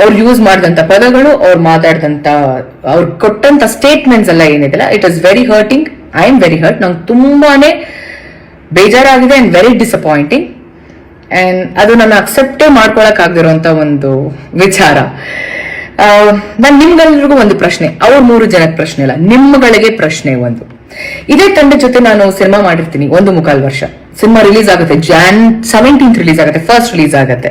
ಅವ್ರು ಯೂಸ್ ಮಾಡಿದಂತ ಪದಗಳು, ಅವ್ರು ಮಾತಾಡಿದಂತ, ಅವ್ರು ಕೊಟ್ಟಂತ ಸ್ಟೇಟ್ಮೆಂಟ್ಸ್ ಎಲ್ಲ ಏನಿದೆಲ್ಲ it is very hurting I am very hurt ನಂಗೆ ತುಂಬಾನೇ ಬೇಜಾರಾಗಿದೆ ಅಂಡ್ ವೆರಿ ಡಿಸಪಾಯಿಂಟಿಂಗ್ ಅಂಡ್ ಅದು ನನ್ನ ಅಕ್ಸೆಪ್ಟೇ ಮಾಡ್ಕೊಳಕ್ ಆಗದಿರುವಂತ ಒಂದು ವಿಚಾರ. ನಾನು ನಿಮ್ಗೆಲ್ರಿಗೂ ಒಂದು ಪ್ರಶ್ನೆ, ಅವ್ರ ಮೂರು ಜನಕ್ಕೆ ಪ್ರಶ್ನೆ ಇಲ್ಲ ನಿಮ್ಗಳಿಗೆ ಪ್ರಶ್ನೆ ಒಂದು. ಇದೇ ತಂಡ ಜೊತೆ ನಾನು ಸಿನಿಮಾ ಮಾಡಿರ್ತೀನಿ, ಒಂದು ಮುಕ್ಕಾಲು ವರ್ಷ. ಸಿನಿಮಾ ರಿಲೀಸ್ ಆಗುತ್ತೆ ಜಾನ್ ಸೆವೆಂಟೀನ್ತ್ ರಿಲೀಸ್ ಆಗುತ್ತೆ ಫಸ್ಟ್ ರಿಲೀಸ್ ಆಗುತ್ತೆ.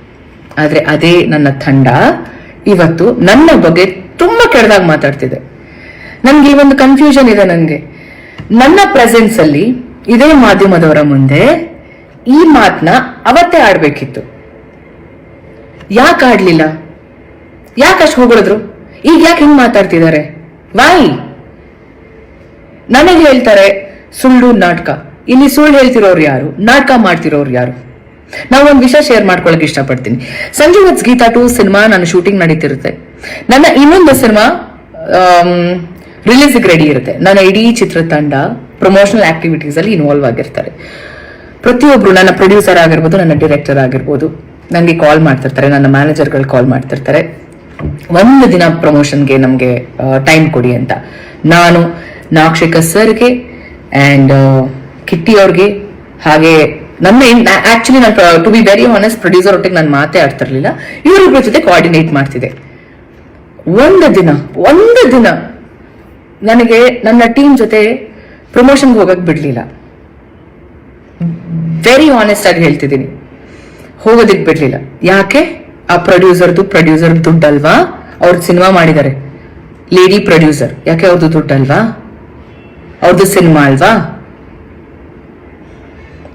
ಆದ್ರೆ ಅದೇ ನನ್ನ ತಂಡ ಇವತ್ತು ನನ್ನ ಬಗ್ಗೆ ತುಂಬಾ ಕೆಡದಾಗ ಮಾತಾಡ್ತಿದೆ. ನನಗೆ ಈ ಒಂದು ಕನ್ಫ್ಯೂಷನ್ ಇದೆ ನನಗೆ ನನ್ನ ಪ್ರೆಸೆನ್ಸ್ ಅಲ್ಲಿ ಇದೇ ಮಾಧ್ಯಮದವರ ಮುಂದೆ ಈ ಮಾತನ್ನ ಅವತ್ತೇ ಆಡ್ಬೇಕಿತ್ತು. ಯಾಕೆ ಆಡ್ಲಿಲ್ಲ? ಯಾಕೆ ಅಷ್ಟು ಹೊಗಳಿದ್ರು? ಈಗ ಯಾಕೆ ಹಿಂಗ್ ಮಾತಾಡ್ತಿದ್ದಾರೆ ವಾಯ್ ನನಗೆ ಹೇಳ್ತಾರೆ ಸುಳ್ಳು ನಾಟಕ. ಇಲ್ಲಿ ಸುಳ್ಳು ಹೇಳ್ತಿರೋರು ಯಾರು? ನಾಟಕ ಮಾಡ್ತಿರೋರು ಯಾರು? ನಾವು ಒಂದು ವಿಷಯ ಶೇರ್ ಮಾಡ್ಕೊಳಕ್ ಇಷ್ಟಪಡ್ತೀನಿ. Sanju weds Geetha two cinema ನಾನು ಶೂಟಿಂಗ್ ನಡೀತಿರುತ್ತೆ. ನನ್ನ ಇನ್ನೊಂದು ಸಿನಿಮಾ ರಿಲೀಸ್ ರೆಡಿ ಇರುತ್ತೆ. ನನ್ನ ಇಡೀ ಚಿತ್ರತಂಡ ಪ್ರಮೋಷನಲ್ ಆಕ್ಟಿವಿಟೀಸ್ ಅಲ್ಲಿ ಇನ್ವಾಲ್ವ್ ಆಗಿರ್ತಾರೆ. ಪ್ರತಿಯೊಬ್ರು ನನ್ನ ಪ್ರೊಡ್ಯೂಸರ್ ಆಗಿರ್ಬೋದು, ನನ್ನ ಡಿರೆಕ್ಟರ್ ಆಗಿರ್ಬೋದು ನನಗೆ ಕಾಲ್ ಮಾಡ್ತಿರ್ತಾರೆ, ನನ್ನ ಮ್ಯಾನೇಜರ್ಗಳು ಕಾಲ್ ಮಾಡ್ತಿರ್ತಾರೆ. ಒಂದು ದಿನ ಪ್ರಮೋಷನ್ಗೆ ನಮಗೆ ಟೈಮ್ ಕೊಡಿ ಅಂತ. ನಾನು ನಾಕ್ಷಿಕ ಸರ್ಗೆ ಅಂಡ್ ಕಿಟ್ಟಿ ಅವ್ರಿಗೆ ಹಾಗೆ ನನ್ನ ಆಕ್ಚುಲಿ ನಾನು to be very honest producer ಒಟ್ಟಿಗೆ ನಾನು ಮಾತೇ ಆಡ್ತಿರ್ಲಿಲ್ಲ. ಇವರಿಬ್ಬರ ಜೊತೆ ಕೋಆರ್ಡಿನೇಟ್ ಮಾಡ್ತಿದ್ದೆ. ಒಂದು ದಿನ ಒಂದು ದಿನ ನನಗೆ ನನ್ನ ಟೀಮ್ ಜೊತೆ ಪ್ರಮೋಷನ್ಗೆ ಹೋಗಕ್ಕೆ ಬಿಡಲಿಲ್ಲ. ವೆರಿ ಹಾನೆಸ್ಟ್ ಆಗಿ ಹೇಳ್ತಿದ್ದೀನಿ. ಹೋಗೋದಿಕ್ಕೆ ಬಿಡಲಿಲ್ಲ. ಯಾಕೆ? ಆ ಪ್ರೊಡ್ಯೂಸರ್ದು ಪ್ರೊಡ್ಯೂಸರ್ ದುಡ್ಡಲ್ವಾ ಅವ್ರ ಸಿನಿಮಾ ಮಾಡಿದ್ದಾರೆ. ಲೇಡಿ ಪ್ರೊಡ್ಯೂಸರ್ ಯಾಕೆ ಅವ್ರದ್ದು ದುಡ್ಡಲ್ವಾ ಅವ್ರದ್ದು ಸಿನಿಮಾ ಅಲ್ವಾ?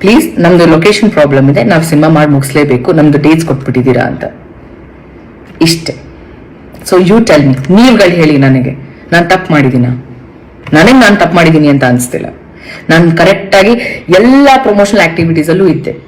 ಪ್ಲೀಸ್ ನಮ್ದು ಲೊಕೇಶನ್ ಪ್ರಾಬ್ಲಮ್ ಇದೆ. ನಾವು ಸಿನಿಮಾ ಮಾಡಿ ಮುಗಿಸ್ಲೇಬೇಕು. ನಮ್ದು ಡೇಟ್ಸ್ ಕೊಟ್ಬಿಟ್ಟಿದ್ದೀರಾ ಅಂತ. ಇಷ್ಟೇ. ಸೊ ಯು ಟೆಲ್ ಮಿ ನೀವುಗಳು ಹೇಳಿ ನನಗೆ. ನಾನು ತಪ್ಪು ಮಾಡಿದ್ದೀನ? ನನಗೆ ನಾನು ತಪ್ಪು ಮಾಡಿದ್ದೀನಿ ಅಂತ ಅನಿಸ್ತಿಲ್ಲ. ನಾನು ಕರೆಕ್ಟಾಗಿ ಎಲ್ಲ ಪ್ರಮೋಷನಲ್ ಆಕ್ಟಿವಿಟೀಸಲ್ಲೂ ಇದ್ದೆ.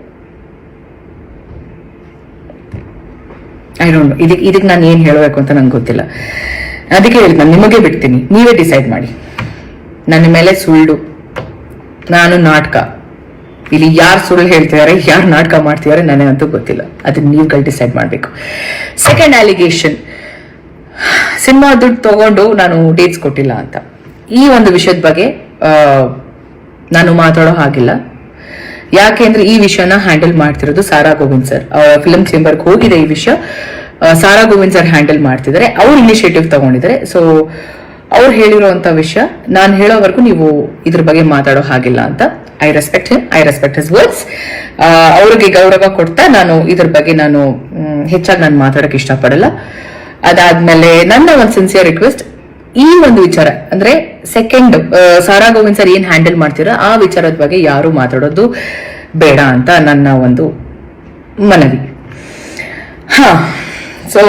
ಐ ಡೋಂಟ್ ಇದಕ್ಕೆ ಇದಕ್ಕೆ ನಾನು ಏನು ಹೇಳಬೇಕು ಅಂತ ನಂಗೆ ಗೊತ್ತಿಲ್ಲ. ಅದಕ್ಕೆ ಹೇಳಿ, ನಾನು ನಿಮಗೆ ಬಿಡ್ತೀನಿ. ನೀವೇ ಡಿಸೈಡ್ ಮಾಡಿ. ನನ್ನ ಮೇಲೆ ಸುಳ್ಳು. ನಾನು ನಾಟಕ. ಇಲ್ಲಿ ಯಾರು ಸುಳ್ಳು ಹೇಳ್ತಿದ್ದಾರೆ, ಯಾರು ನಾಟಕ ಮಾಡ್ತಿದ್ದಾರೆ ನನಗಂತೂ ಗೊತ್ತಿಲ್ಲ. ಅದನ್ನ ನೀವುಗಳು ಡಿಸೈಡ್ ಮಾಡಬೇಕು. ಸೆಕೆಂಡ್ ಅಲಿಗೇಷನ್ ಸಿನಿಮಾ ದುಡ್ಡು ತಗೊಂಡು ನಾನು ಡೇಟ್ಸ್ ಕೊಟ್ಟಿಲ್ಲ ಅಂತ. ಈ ಒಂದು ವಿಷಯದ ಬಗ್ಗೆ ನಾನು ಮಾತಾಡೋ ಹಾಗಿಲ್ಲ. ಯಾಕೆಂದ್ರೆ ಈ ವಿಷಯನ ಹ್ಯಾಂಡಲ್ ಮಾಡ್ತಿರೋದು ಸಾರಾ ಗೋವಿಂದ್ ಸರ್ ಫಿಲ್ಮ್ ಚೇಂಬರ್ಗೆ ಹೋಗಿದೆ ಈ ವಿಷಯ. ಸಾರಾ ಗೋವಿಂದ್ ಸರ್ ಹ್ಯಾಂಡಲ್ ಮಾಡ್ತಿದ್ದಾರೆ. ಅವ್ರು ಇನಿಷಿಯೇಟಿವ್ ತಗೊಂಡಿದ್ದಾರೆ. ಸೊ ಅವ್ರು ಹೇಳಿರುವಂತ ವಿಷಯ, ನಾನು ಹೇಳೋವರೆಗೂ ನೀವು ಇದ್ರ ಬಗ್ಗೆ ಮಾತಾಡೋ ಹಾಗಿಲ್ಲ ಅಂತ. I respect him I respect his words ಅವ್ರಿಗೆ ಗೌರವ ಕೊಡ್ತಾ ನಾನು ಇದ್ರ ಬಗ್ಗೆ ನಾನು ಹೆಚ್ಚಾಗಿ ನಾನು ಮಾತಾಡಕ್ ಇಷ್ಟಪಡಲ್ಲ. ಅದಾದ್ಮೇಲೆ ನನ್ನ ಒಂದು ಸಿನ್ಸಿಯರ್ ರಿಕ್ವೆಸ್ಟ್ ಈ ಒಂದು ವಿಚಾರ, ಅಂದ್ರೆ ಸೆಕೆಂಡ್ ಸಾರಾ ಗೋವಿಂದ್ ಸರ್ ಏನ್ ಹ್ಯಾಂಡಲ್ ಮಾಡ್ತೀರಾ ಆ ವಿಚಾರದ ಬಗ್ಗೆ ಯಾರು ಮಾತಾಡೋದು ಬೇಡ ಅಂತ ನನ್ನ ಒಂದು ಮನವಿ. ಹ ಸೊ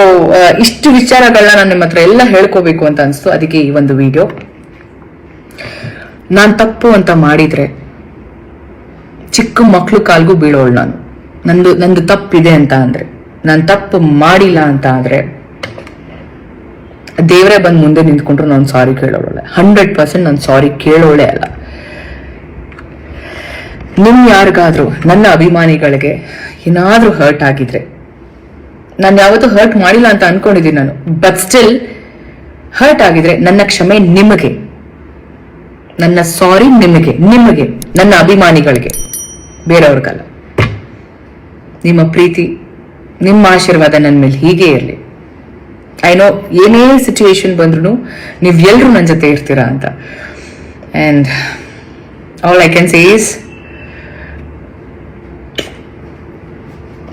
ಇಷ್ಟು ವಿಚಾರಗಳನ್ನ ನಾನು ನಿಮ್ಮ ಹತ್ರ ಎಲ್ಲ ಹೇಳ್ಕೋಬೇಕು ಅಂತ ಅನಿಸ್ತು, ಅದಕ್ಕೆ ಈ ಒಂದು ವಿಡಿಯೋ ನಾನು ತಪ್ಪು ಅಂತ ಮಾಡಿದ್ರೆ ಚಿಕ್ಕ ಮಕ್ಕಳು ಕಾಲ್ಗೂ ಬೀಳೋಳು ನಾನು. ನಂದು ನಂದು ತಪ್ಪಿದೆ ಅಂತ ಅಂದ್ರೆ, ನಾನು ತಪ್ಪು ಮಾಡಿಲ್ಲ ಅಂತ ಆದ್ರೆ ದೇವರೇ ಬಂದು ಮುಂದೆ ನಿಂತ್ಕೊಂಡ್ರು ನಾನು ಸಾರಿ ಕೇಳೋಳೆ ಹಂಡ್ರೆಡ್ ಪರ್ಸೆಂಟ್ ನಾನು ಸಾರಿ ಕೇಳೋಳೆ ಅಲ್ಲ. ನಿಮ್ ಯಾರಿಗಾದ್ರೂ, ನನ್ನ ಅಭಿಮಾನಿಗಳಿಗೆ ಏನಾದ್ರೂ ಹರ್ಟ್ ಆಗಿದ್ರೆ, ನಾನು ಯಾವತ್ತೂ ಹರ್ಟ್ ಮಾಡಿಲ್ಲ ಅಂತ ಅನ್ಕೊಂಡಿದ್ದೀನಿ ನಾನು ಬಟ್ ಸ್ಟಿಲ್ ಹರ್ಟ್ ಆಗಿದ್ರೆ ನನ್ನ ಕ್ಷಮೆ ನಿಮಗೆ. ನನ್ನ ಸಾರಿ ನಿಮಗೆ ನಿಮಗೆ, ನನ್ನ ಅಭಿಮಾನಿಗಳಿಗೆ, ಬೇರೆಯವ್ರಿಗಲ್ಲ. ನಿಮ್ಮ ಪ್ರೀತಿ, ನಿಮ್ಮ ಆಶೀರ್ವಾದ ನನ್ನ ಮೇಲೆ ಹೀಗೆ ಇರಲಿ. ಐ ನೋ ಏನೇ ಸಿಚುವೇಶನ್ ಬಂದ್ರೂ ನೀವು ಎಲ್ಲರೂ ನನ್ನ ಜೊತೆ ಇರ್ತೀರಾ ಅಂತ and all I can say is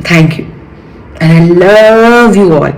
thank you I love you all.